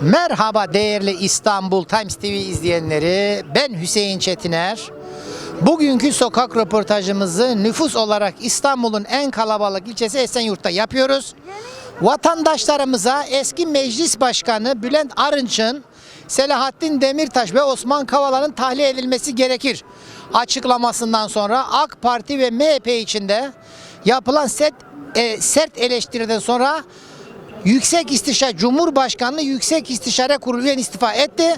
Merhaba değerli İstanbul Times TV izleyenleri. Ben Hüseyin Çetiner. Bugünkü sokak röportajımızı nüfus olarak İstanbul'un en kalabalık ilçesi Esenyurt'ta yapıyoruz. Vatandaşlarımıza eski meclis başkanı Bülent Arınç'ın Selahattin Demirtaş ve Osman Kavala'nın tahliye edilmesi gerekir açıklamasından sonra AK Parti ve MHP içinde yapılan sert, e, sert eleştiriden sonra Yüksek İstişare Cumhurbaşkanlığı Yüksek İstişare Kurulu'ndan istifa etti.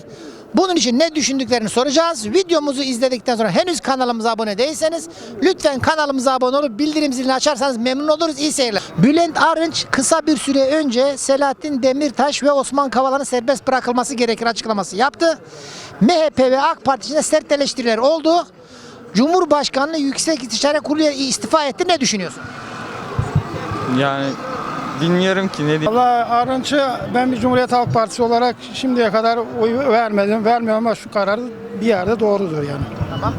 Bunun için ne düşündüklerini soracağız. Videomuzu izledikten sonra henüz kanalımıza abone değilseniz lütfen kanalımıza abone olup bildirim zilini açarsanız memnun oluruz. İyi seyirler. Bülent Arınç kısa bir süre önce Selahattin Demirtaş ve Osman Kavala'nın serbest bırakılması gerekir açıklaması yaptı. MHP ve AK Parti içinde sert eleştiriler oldu. Cumhurbaşkanlığı Yüksek İstişare Kurulu'ya istifa etti. Ne düşünüyorsun? Yani bilmiyorum ki ne diyeyim. Valla Arınç'ı ben bir Cumhuriyet Halk Partisi olarak şimdiye kadar oy vermedim, vermiyorum ama şu karar bir yerde doğrudur yani.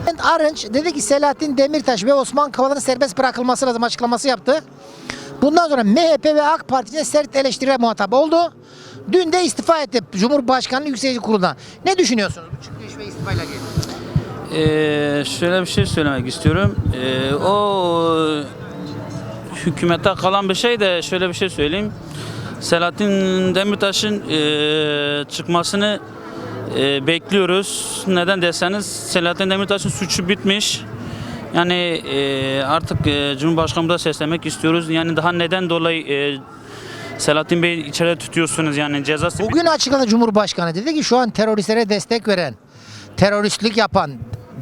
Bülent Arınç dedi ki Selahattin Demirtaş ve Osman Kavala'nın serbest bırakılması lazım açıklaması yaptı. Bundan sonra MHP ve AK Parti'ye sert eleştiriye muhatap oldu. Dün de istifa etti Cumhurbaşkanlığı Yüksek Kurulu'na. Ne düşünüyorsunuz bu çıkış ve istifayla ilgili? Ee, şöyle bir şey söylemek istiyorum. Ee, o hükümete kalan bir şey de şöyle bir şey söyleyeyim. Selahattin Demirtaş'ın ee, çıkmasını ee, bekliyoruz. Neden deseniz Selahattin Demirtaş'ın suçu bitmiş. Yani ee, artık ee, Cumhurbaşkanımıza seslemek istiyoruz. Yani daha neden dolayı ee, Selahattin Bey içeride tutuyorsunuz yani cezası Bugün açıkladı Cumhurbaşkanı dedi ki şu an teröristlere destek veren, teröristlik yapan,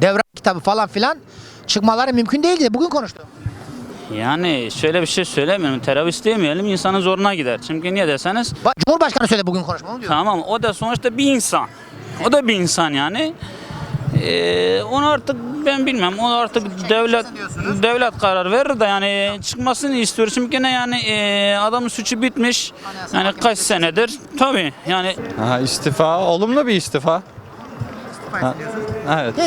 devran kitabı falan filan çıkmaları mümkün değil dedi. Bugün konuştu. Yani şöyle bir şey söylemiyorum. Terörist demeyelim insanın zoruna gider. Çünkü niye deseniz Ba- Cumhurbaşkanı söyledi bugün konuşma diyor. tamam o da sonuçta bir insan. O da bir insan yani. Ee, onu artık ben bilmem. Onu artık devlet devlet karar verir de yani çıkmasını istiyoruz. Çünkü ne yani e, adamın suçu bitmiş. Yani kaç senedir. Tabii yani Aha, istifa olumlu bir istifa. Ha, evet. Peki